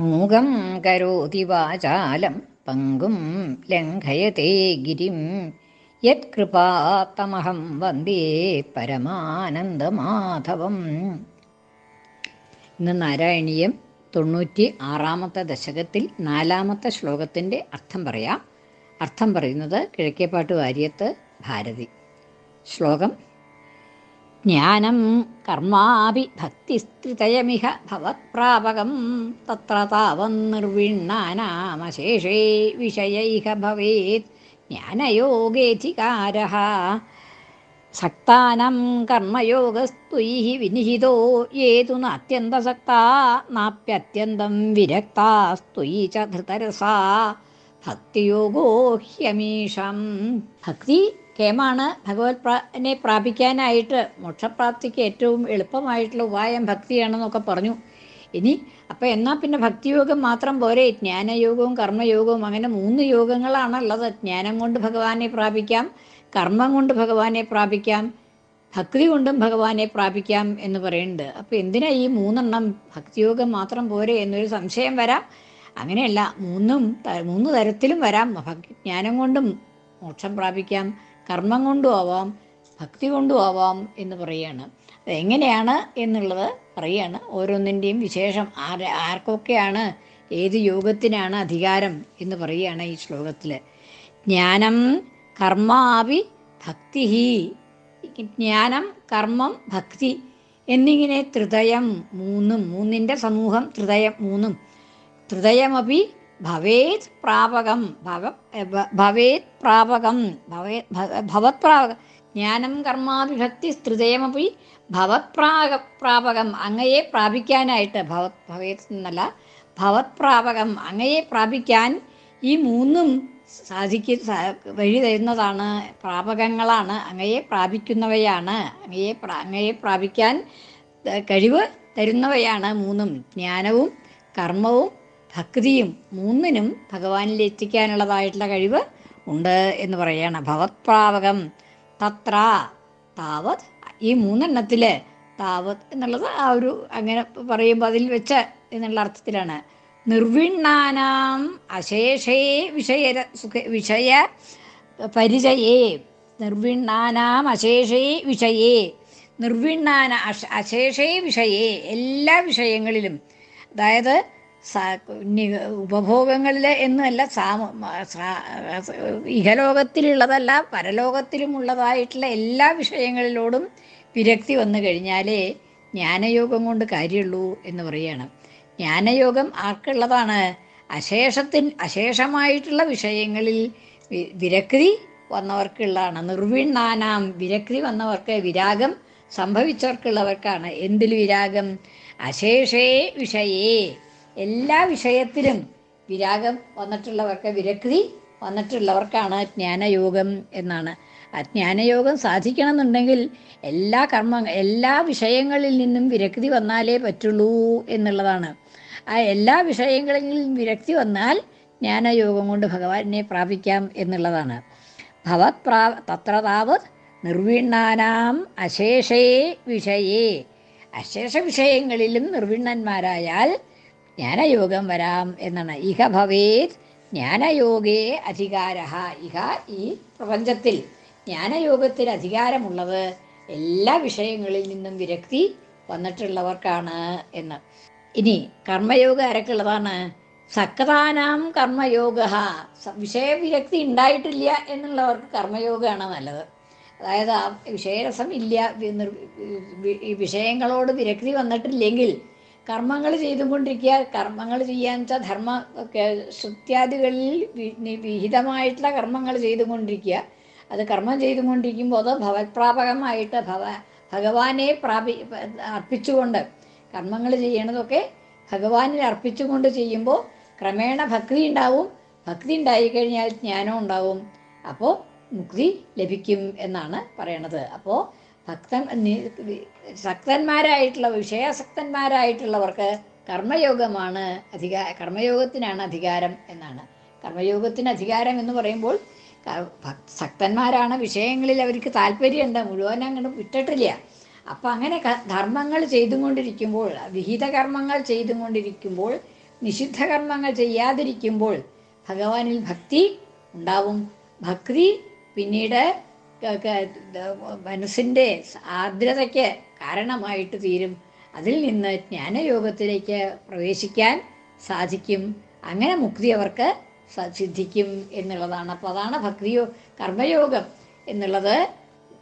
മൂകം കരോതി വാചാലം പങ്കും ലംഘയത്തെ ഗിരിം. യത്കൃപാത്തമഹം വന്ദേ പരമാനന്ദമാധവം. ഇന്ന് നാരായണീയം തൊണ്ണൂറ്റി ആറാമത്തെ ദശകത്തിൽ നാലാമത്തെ ശ്ലോകത്തിന്റെ അർത്ഥം പറയാം. അർത്ഥം പറയുന്നത് കിഴക്കേപ്പാട്ട് വാര്യത്ത് ഭാരതി. ശ്ലോകം ജ്ഞാനം കർമാപി ഭക്തിസ്ത്രിതയമിഹ ഭവത്പ്രാപകം തത്ര താവന്നിർവിണ്ണാനാമശേഷേ വിഷയൈഹ ഭവേത് ജ്ഞാനയോഗേധികാരः സക്താനം കർമ്മയോഗസ്തു വിനിഹിതോ ഏതു നാത്യന്തസക്താ നാപ്യത്യന്തം വിരക്താസ്ത്വയി ച ധൃതരസാ. ഭക്തിയോഗോ ഹ്യമീഷം ഭക്തി കേമാണ് ഭഗവത് പ്രാനെ പ്രാപിക്കാനായിട്ട് മോക്ഷപ്രാപ്തിക്ക് ഏറ്റവും എളുപ്പമായിട്ടുള്ള ഉപായം ഭക്തിയാണെന്നൊക്കെ പറഞ്ഞു. ഇനി അപ്പം എന്നാൽ പിന്നെ ഭക്തിയോഗം മാത്രം പോരെ? ജ്ഞാനയോഗവും കർമ്മയോഗവും അങ്ങനെ മൂന്ന് യോഗങ്ങളാണുള്ളത്. ജ്ഞാനം കൊണ്ട് ഭഗവാനെ പ്രാപിക്കാം കർമ്മം കൊണ്ട് ഭഗവാനെ പ്രാപിക്കാം ഭക്തി കൊണ്ടും ഭഗവാനെ പ്രാപിക്കാം എന്ന് പറയുന്നുണ്ട്. അപ്പോൾ എന്തിനാ ഈ മൂന്നെണ്ണം ഭക്തിയോഗം മാത്രം പോരെ എന്നൊരു സംശയം വരാം? അങ്ങനെയല്ല മൂന്നും മൂന്ന് തരത്തിലും വരാം. ജ്ഞാനം കൊണ്ടും മോക്ഷം പ്രാപിക്കാം കർമ്മം കൊണ്ടും ആവാം ഭക്തി കൊണ്ടും ആവാം എന്ന് പറയുകയാണ്. എങ്ങനെയാണ് എന്നുള്ളത് പറയുകയാണ്. ഓരോന്നിന്റെയും വിശേഷം ആർ ആർക്കൊക്കെയാണ് ഏത് യോഗത്തിനാണ് അധികാരം എന്ന് പറയുകയാണ് ഈ ശ്ലോകത്തിൽ ജ്ഞാനം കർമാവി ഭക്തി ജ്ഞാനം കർമ്മം ഭക്തി എന്നിങ്ങനെ ത്രിതയം മൂന്നും മൂന്നിന്റെ സമൂഹം ത്രിതയം മൂന്നും. ത്രിതയമപി ഭവേത് പ്രാപകം ഭവ ഭവേത് പ്രാപകം ഭവേത് ഭ- ഭവത് പ്രാപകം ജ്ഞാനം കർമാഭിഭക്തി സ്ത്രിതയമപി ഭവത് പ്രാക പ്രാപകം അങ്ങയെ പ്രാപിക്കാനായിട്ട് ഭവത് ഭവേത് എന്നല്ല ഭവത് പ്രാപകം അങ്ങയെ പ്രാപിക്കാൻ ഈ മൂന്നും സാധിക്ക വഴി തരുന്നതാണ് പ്രാപകങ്ങളാണ് അങ്ങയെ പ്രാപിക്കുന്നവയാണ് അങ്ങയെ പ്രാ അങ്ങയെ പ്രാപിക്കാൻ കഴിവ് തരുന്നവയാണ് മൂന്നും ജ്ഞാനവും കർമ്മവും ഭക്തിയും മൂന്നിനും ഭഗവാനിൽ എത്തിക്കാനുള്ളതായിട്ടുള്ള കഴിവ് ഉണ്ട് എന്ന് പറയുകയാണ് ഭവത്പ്രാവകം തത്ര താവത്. ഈ മൂന്നെണ്ണത്തിൽ താവത് എന്നുള്ളത് ആ ഒരു അങ്ങനെ പറയുമ്പോൾ അതിൽ വെച്ച് എന്നുള്ള അർത്ഥത്തിലാണ്. നിർവിണ്ണാനാം അശേഷേ വിഷയ വിഷയ പരിചയേ. നിർവിണ്ണാനാം അശേഷേ വിഷയേ. നിർവിണ്ണാന അശേഷേ വിഷയേ. എല്ലാ വിഷയങ്ങളിലും. അതായത് ഉപഭോഗങ്ങളിൽ എന്നല്ല ഇഹലോകത്തിലുള്ളതല്ല പരലോകത്തിലുമുള്ളതായിട്ടുള്ള എല്ലാ വിഷയങ്ങളിലോടും വിരക്തി വന്നു കഴിഞ്ഞാലേ ജ്ഞാനയോഗം കൊണ്ട് കാര്യമുള്ളൂ എന്ന് പറയുകയാണ് ജ്ഞാനയോഗം ആർക്കുള്ളതാണ്? അശേഷത്തിൻ അശേഷമായിട്ടുള്ള വിഷയങ്ങളിൽ വിരക്തി വന്നവർക്കുള്ളതാണ്. നിർവിണ്ണാനാം വിരക്തി വന്നവർക്ക് വിരാഗം സംഭവിച്ചവർക്കുള്ളവർക്കാണ്. എന്തിൽ വിരാഗം? അശേഷേ വിഷയേ എല്ലാ വിഷയത്തിലും വിരാഗം വന്നിട്ടുള്ളവർക്ക് വിരക്തി വന്നിട്ടുള്ളവർക്കാണ് ജ്ഞാനയോഗം എന്നാണ്. ആ ജ്ഞാനയോഗം സാധിക്കണമെന്നുണ്ടെങ്കിൽ എല്ലാ കർമ്മ എല്ലാ വിഷയങ്ങളിൽ നിന്നും വിരക്തി വന്നാലേ പറ്റുള്ളൂ എന്നുള്ളതാണ്. ആ എല്ലാ വിഷയങ്ങളിൽ നിന്നും വിരക്തി വന്നാൽ ജ്ഞാനയോഗം കൊണ്ട് ഭഗവാനെ പ്രാപിക്കാം എന്നുള്ളതാണ്. ഭവത് പ്രാ തത്ര നിർവിണ്ണാനാം അശേഷേ വിഷയേ. അശേഷ വിഷയങ്ങളിലും നിർവിണ്ണന്മാരായാൽ ജ്ഞാനയോഗം വരാം എന്നാണ്. ഇഹ ഭവേത് ജ്ഞാനയോഗേ അധികാര. ഇഹ ഈ പ്രപഞ്ചത്തിൽ ജ്ഞാനയോഗത്തിൽ അധികാരമുള്ളത് എല്ലാ വിഷയങ്ങളിൽ നിന്നും വിരക്തി വന്നിട്ടുള്ളവർക്കാണ് എന്ന്. ഇനി കർമ്മയോഗ ആരൊക്കെയുള്ളതാണ് സക്കതാനാം കർമ്മയോഗ. വിഷയവിരക്തി ഉണ്ടായിട്ടില്ല എന്നുള്ളവർക്ക് കർമ്മയോഗമാണ് നല്ലത്. അതായത് ആ വിഷയരസം ഇല്ല വിഷയങ്ങളോട് വിരക്തി വന്നിട്ടില്ലെങ്കിൽ കർമ്മങ്ങൾ ചെയ്തുകൊണ്ടിരിക്കുക. കർമ്മങ്ങൾ ചെയ്യാന്ന് വെച്ചാൽ ധർമ്മ നി- വിഹിതമായിട്ടുള്ള കർമ്മങ്ങൾ ചെയ്തുകൊണ്ടിരിക്കുക. അത് കർമ്മം ചെയ്തുകൊണ്ടിരിക്കുമ്പോൾ അത് ഭവത്പ്രാപകമായിട്ട് ഭവ ഭഗവാനെ പ്രാപി അർപ്പിച്ചുകൊണ്ട് കർമ്മങ്ങൾ ചെയ്യണതൊക്കെ ഭഗവാനിൽ അർപ്പിച്ചുകൊണ്ട് ചെയ്യുമ്പോൾ ക്രമേണ ഭക്തി ഉണ്ടാവും. ഭക്തി ഉണ്ടായിക്കഴിഞ്ഞാൽ ജ്ഞാനം ഉണ്ടാവും. അപ്പോൾ മുക്തി ലഭിക്കും എന്നാണ് പറയണത്. അപ്പോൾ ഭക്തൻ ശക്തന്മാരായിട്ടുള്ള വിഷയാസക്തന്മാരായിട്ടുള്ളവർക്ക് കർമ്മയോഗമാണ് അധികാ കർമ്മയോഗത്തിനാണ് അധികാരം എന്നാണ്. കർമ്മയോഗത്തിന് അധികാരം എന്ന് പറയുമ്പോൾ ശക്തന്മാരാണ് വിഷയങ്ങളിൽ അവർക്ക് താല്പര്യമുണ്ട് മുഴുവൻ അങ്ങോട്ട് വിട്ടിട്ടില്ല. അപ്പം അങ്ങനെ ധർമ്മങ്ങൾ ചെയ്തുകൊണ്ടിരിക്കുമ്പോൾ വിഹിത കർമ്മങ്ങൾ ചെയ്തുകൊണ്ടിരിക്കുമ്പോൾ നിഷിദ്ധ കർമ്മങ്ങൾ ചെയ്യാതിരിക്കുമ്പോൾ ഭഗവാനിൽ ഭക്തി ഉണ്ടാവും. ഭക്തി പിന്നീട് മനസ്സിന്റെ ആർദ്രതയ്ക്ക് കാരണമായിട്ട് തീരും. അതിൽ നിന്ന് ജ്ഞാനയോഗത്തിലേക്ക് പ്രവേശിക്കാൻ സാധിക്കും. അങ്ങനെ മുക്തി അവർക്ക് സിദ്ധിക്കും എന്നുള്ളതാണ്. അപ്പോൾ അതാണ് ഭക്തിയോ കർമ്മയോഗം എന്നുള്ളത്.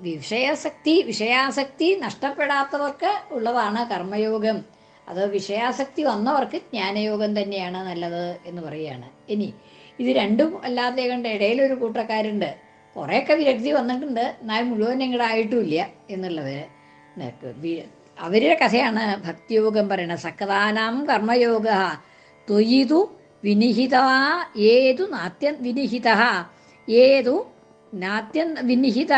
വിഷയാസക്തി വിഷയാസക്തി നഷ്ടപ്പെടാത്തവർക്ക് ഉള്ളതാണ് കർമ്മയോഗം. അത് വിഷയാസക്തി വന്നവർക്ക് ജ്ഞാനയോഗം തന്നെയാണ് നല്ലത് എന്ന് പറയുകയാണ്. ഇനി ഇത് രണ്ടും അല്ലാതെ കണ്ട് ഇടയിലൊരു കൂട്ടക്കാരുണ്ട്. കുറേയൊക്കെ വിരക്തി വന്നിട്ടുണ്ട്. എന്നാൽ മുഴുവൻ ഇങ്ങോട്ട് ആയിട്ടുമില്ല എന്നുള്ളവർ അവരുടെ കഥയാണ് ഭക്തിയോഗം പറയുന്നത് സക്കതാനാം കർമ്മയോഗ. ത്വയിതു വിനിഹിത ഏതു നാത്യ വിനിഹിത. ഏതു നാത്യ വിനിഹിത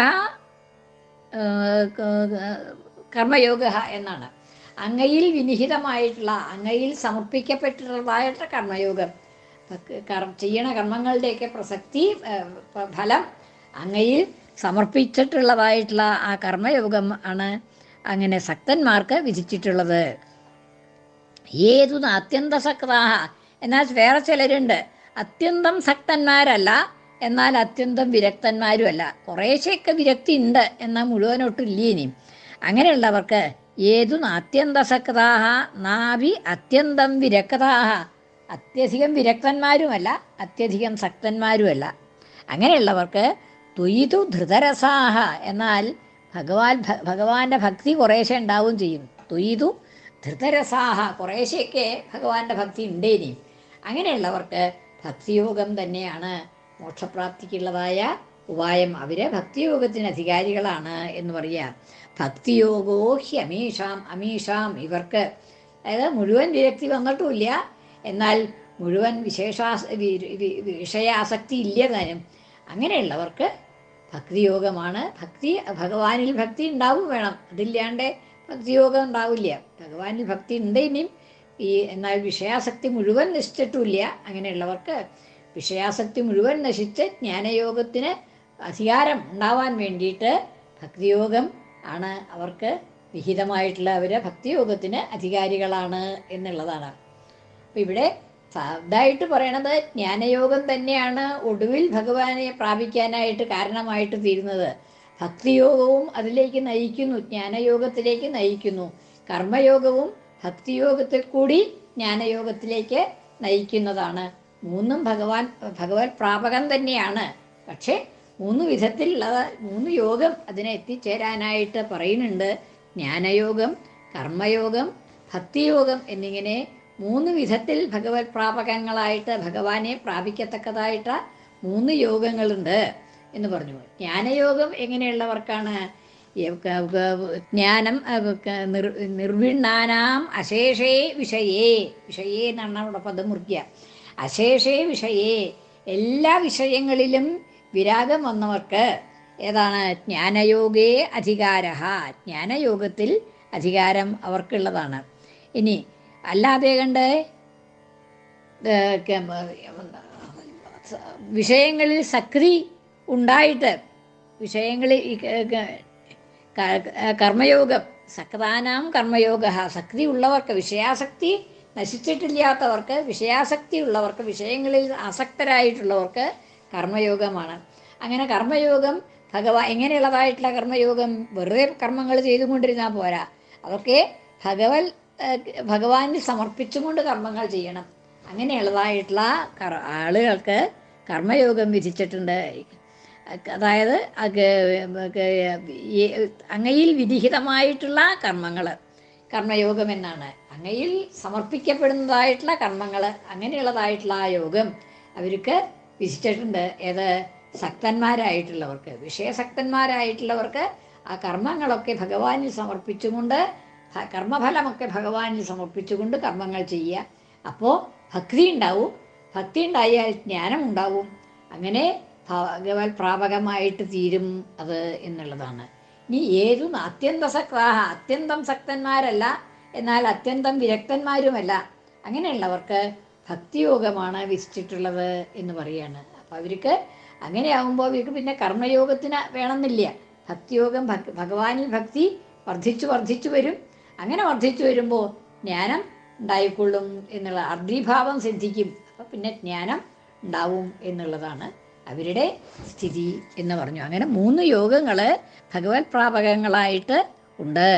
കർമ്മയോഗ എന്നാണ്. അങ്ങയിൽ വിനിഹിതമായിട്ടുള്ള അങ്ങയിൽ സമർപ്പിക്കപ്പെട്ടിട്ടുള്ളതായിട്ട് കർമ്മയോഗം. ചെയ്യണ കർമ്മങ്ങളുടെയൊക്കെ പ്രസക്തി ഫലം അങ്ങയിൽ സമർപ്പിച്ചിട്ടുള്ളതായിട്ടുള്ള ആ കർമ്മയോഗം ആണ് അങ്ങനെ ശക്തന്മാർക്ക് വിധിച്ചിട്ടുള്ളത്. ഏതു അത്യന്ത ശക്താഹ? എന്നാൽ വേറെ ചിലരുണ്ട്. അത്യന്തം ശക്തന്മാരല്ല എന്നാൽ അത്യന്തം വിരക്തന്മാരും അല്ല കുറേശ്ശെയൊക്കെ വിരക്തി ഉണ്ട് എന്നാൽ മുഴുവനൊട്ടില്ല ഇനിയും അങ്ങനെയുള്ളവർക്ക് ഏതു അത്യന്ത ശക്താഹ? നാഭി അത്യന്തം വിരക്താഹ. അത്യധികം വിരക്തന്മാരുമല്ല അത്യധികം ശക്തന്മാരുമല്ല. അങ്ങനെയുള്ളവർക്ക് ത്വയിതു ധൃതരസാഹ. എന്നാൽ ഭഗവാൻ ഭഗവാന്റെ ഭക്തി കുറേശ്ശെ ഉണ്ടാവും ചെയ്യും. ത്വയിതു ധൃതരസാഹ. കുറേശ്ശെയൊക്കെ ഭഗവാന്റെ ഭക്തി ഉണ്ടേനി അങ്ങനെയുള്ളവർക്ക് ഭക്തിയോഗം തന്നെയാണ് മോക്ഷപ്രാപ്തിക്കുള്ളതായ ഉപായം. അവർ ഭക്തിയോഗത്തിന് അധികാരികളാണ് എന്ന് പറയുക. ഭക്തിയോഗോ ഹി അമീഷാം അമീഷാം ഇവർക്ക് അതായത് മുഴുവൻ വിരക്തി വന്നിട്ടുമില്ല. എന്നാൽ മുഴുവൻ വിശേഷാ വി- വി- വിഷയാസക്തി ഇല്ല താനും അങ്ങനെയുള്ളവർക്ക് ഭക്തിയോഗമാണ്. ഭക്തി ഭഗവാനിൽ ഭക്തി ഉണ്ടാവും വേണം. അതില്ലാണ്ട് ഭക്തിയോഗം ഉണ്ടാവില്ല. ഭഗവാനിൽ ഭക്തി ഉണ്ട് ഇനിയും. ഈ എന്നാൽ വിഷയാസക്തി മുഴുവൻ നശിച്ചിട്ടുമില്ല. അങ്ങനെയുള്ളവർക്ക് വിഷയാസക്തി മുഴുവൻ നശിച്ച് ജ്ഞാനയോഗത്തിന് അധികാരം ഉണ്ടാവാൻ വേണ്ടിയിട്ട് ഭക്തിയോഗം ആണ് അവർക്ക് വിഹിതമായിട്ടുള്ള അവർ ഭക്തിയോഗത്തിന് അധികാരികളാണ് എന്നുള്ളതാണ്. അപ്പം ഇവിടെ ഇതായിട്ട് പറയണത് ജ്ഞാനയോഗം തന്നെയാണ് ഒടുവിൽ ഭഗവാനെ പ്രാപിക്കാനായിട്ട് കാരണമായിട്ട് തീരുന്നത്. ഭക്തിയോഗവും അതിലേക്ക് നയിക്കുന്നു ജ്ഞാനയോഗത്തിലേക്ക് നയിക്കുന്നു. കർമ്മയോഗവും ഭക്തിയോഗത്തിൽ കൂടി ജ്ഞാനയോഗത്തിലേക്ക് നയിക്കുന്നതാണ്. മൂന്നും ഭഗവാൻ ഭഗവത് പ്രാപകൻ തന്നെയാണ്. പക്ഷേ മൂന്ന് വിധത്തിലുള്ള മൂന്ന് യോഗം അതിനെ എത്തിച്ചേരാനായിട്ട് പറയുന്നുണ്ട്. ജ്ഞാനയോഗം കർമ്മയോഗം ഭക്തിയോഗം എന്നിങ്ങനെ മൂന്ന് വിധത്തിൽ ഭഗവത് പ്രാപകങ്ങളായിട്ട് ഭഗവാനെ പ്രാപിക്കത്തക്കതായിട്ട് മൂന്ന് യോഗങ്ങളുണ്ട് എന്ന് പറഞ്ഞു ജ്ഞാനയോഗം എങ്ങനെയുള്ളവർക്കാണ്? ജ്ഞാനം നിർവിണ്ണാനാം അശേഷേ വിഷയേ. വിഷയേ എന്നാണ് അവിടെ പദം മുറിക്കുക അശേഷേ വിഷയേ. എല്ലാ വിഷയങ്ങളിലും വിരാഗം വന്നവർക്ക് ഏതാണ്? ജ്ഞാനയോഗേ അധികാര ജ്ഞാനയോഗത്തിൽ അധികാരം അവർക്കുള്ളതാണ്. ഇനി അല്ലാതെ കണ്ട് വിഷയങ്ങളിൽ സക്രി ഉണ്ടായിട്ട് വിഷയങ്ങളിൽ കർമ്മയോഗം സക്താനാം കർമ്മയോഗ സക്തി ഉള്ളവർക്ക് വിഷയാസക്തി നശിച്ചിട്ടില്ലാത്തവർക്ക് വിഷയാസക്തി ഉള്ളവർക്ക് വിഷയങ്ങളിൽ ആസക്തരായിട്ടുള്ളവർക്ക് കർമ്മയോഗമാണ്. അങ്ങനെ കർമ്മയോഗം ഭഗവാൻ എങ്ങനെയുള്ളതായിട്ടുള്ള കർമ്മയോഗം വെറുതെ കർമ്മങ്ങൾ ചെയ്തുകൊണ്ടിരുന്നാൽ പോരാ. അതൊക്കെ ഭഗവത് ഭഗവാനിൽ സമർപ്പിച്ചുകൊണ്ട് കർമ്മങ്ങൾ ചെയ്യണം. അങ്ങനെയുള്ളതായിട്ടുള്ള കർ- ആളുകൾക്ക് കർമ്മയോഗം വിധിച്ചിട്ടുണ്ട്. അതായത് അങ്ങയിൽ വിധിഹിതമായിട്ടുള്ള കർമ്മങ്ങൾ കർമ്മയോഗം എന്നാണ്. അങ്ങയിൽ സമർപ്പിക്കപ്പെടുന്നതായിട്ടുള്ള കർമ്മങ്ങൾ അങ്ങനെയുള്ളതായിട്ടുള്ള ആ യോഗം അവർക്ക് വിധിച്ചിട്ടുണ്ട്. ഏത് ശക്തന്മാരായിട്ടുള്ളവർക്ക് വിഷയശക്തന്മാരായിട്ടുള്ളവർക്ക് ആ കർമ്മങ്ങളൊക്കെ ഭഗവാനിൽ സമർപ്പിച്ചുകൊണ്ട് കർമ്മഫലമൊക്കെ ഭഗവാനിൽ സമർപ്പിച്ചുകൊണ്ട് കർമ്മങ്ങൾ ചെയ്യുക. അപ്പോൾ ഭക്തി ഉണ്ടാവും. ഭക്തി ഉണ്ടായാൽ ജ്ഞാനം ഉണ്ടാവും. അങ്ങനെ ഭഗവത് പ്രാപകമായിട്ട് തീരും അത് എന്നുള്ളതാണ്. ഇനി ഏതു അത്യന്ത സക്താഹ അത്യന്തം ശക്തന്മാരല്ല എന്നാൽ അത്യന്തം വിരക്തന്മാരുമല്ല. അങ്ങനെയുള്ളവർക്ക് ഭക്തിയോഗമാണ് വിധിച്ചിട്ടുള്ളത് എന്ന് പറയാണ്. അപ്പോൾ അവർക്ക് അങ്ങനെയാകുമ്പോൾ അവർക്ക് പിന്നെ കർമ്മയോഗത്തിന് വേണമെന്നില്ല. ഭക്തിയോഗം ഭഗ് ഭഗവാനിൽ ഭക്തി വർദ്ധിച്ചു വർദ്ധിച്ചു വരും. അങ്ങനെ വർദ്ധിച്ചു വരുമ്പോൾ ജ്ഞാനം ഉണ്ടായിക്കൊള്ളും എന്നുള്ള അർദ്ധിഭാവം സിദ്ധിക്കും. അപ്പം പിന്നെ ജ്ഞാനം ഉണ്ടാവും എന്നുള്ളതാണ് അവരുടെ സ്ഥിതി എന്ന് പറഞ്ഞു. അങ്ങനെ മൂന്ന് യോഗങ്ങൾ ഭഗവത് പ്രാപകങ്ങളായിട്ട് ഉണ്ട്.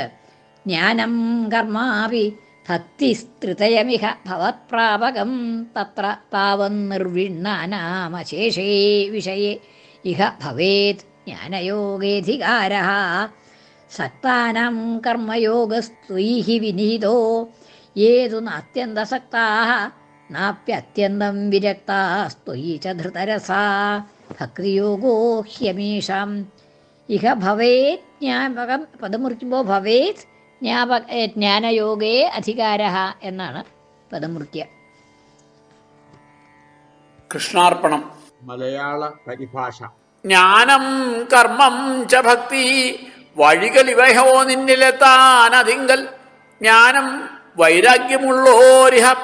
ജ്ഞാനം കർമാവി ഭക്തിസ്ത്രിതയമിഹ ഭവത്പ്രാപകം തത്ര പാവം നിർവിണ്ണാനാമശേഷേ വിഷയേ. ഇഹ ഭവേത് ജ്ഞാനയോഗേധികാര സക്താനാം കർമ്മയോഗസ്ത്രീഹി വിനീതോ ഏതു നാത്യന്തസക്താ നാപ്യത്യന്തം വിരക്താസ്ത്വയി ച ധൃതരസാ ഭക്തിയോഗോ ഹ്യമീഷാം. ഇഹ ഭവേത് ജ്ഞാപകം പദം മുറിക്കുമ്പോൾ ഭവേത് ജ്ഞാപക ജ്ഞാനയോഗേ അധികാര എന്നാണ് പദം മുറിക്കുക. കൃഷ്ണാർപ്പണം. മലയാള പരിഭാഷ. ജ്ഞാനം കർമ്മം ച ഭക്തി. വഴികളിവഹോ നിന്നിലെത്താനതിങ്കൽ ജ്ഞാനം വൈരാഗ്യമുള്ളോരിഹ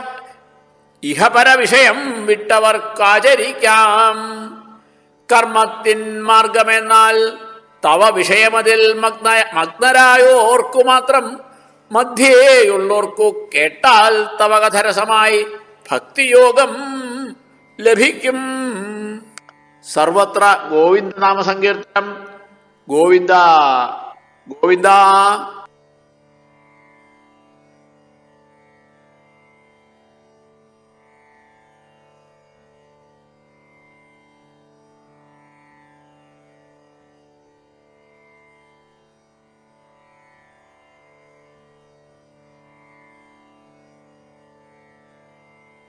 ഇഹപര വിഷയം വിട്ടവർക്കാചരിക്കാം. കർമ്മത്തിൻ മാർഗമെന്നാൽ തവ വിഷയമതിൽ മഗ്ന മഗ്നരായോർക്കു മാത്രം മധ്യേയുള്ളോർക്കു കേട്ടാൽ തവ കഥരസമായി ഭക്തിയോഗം ലഭിക്കും. സർവത്ര ഗോവിന്ദനാമസങ്കീർത്തനം. നാമ സങ്കീർത്തനം ഗോവിന്ദ ഗോവിന്ദ.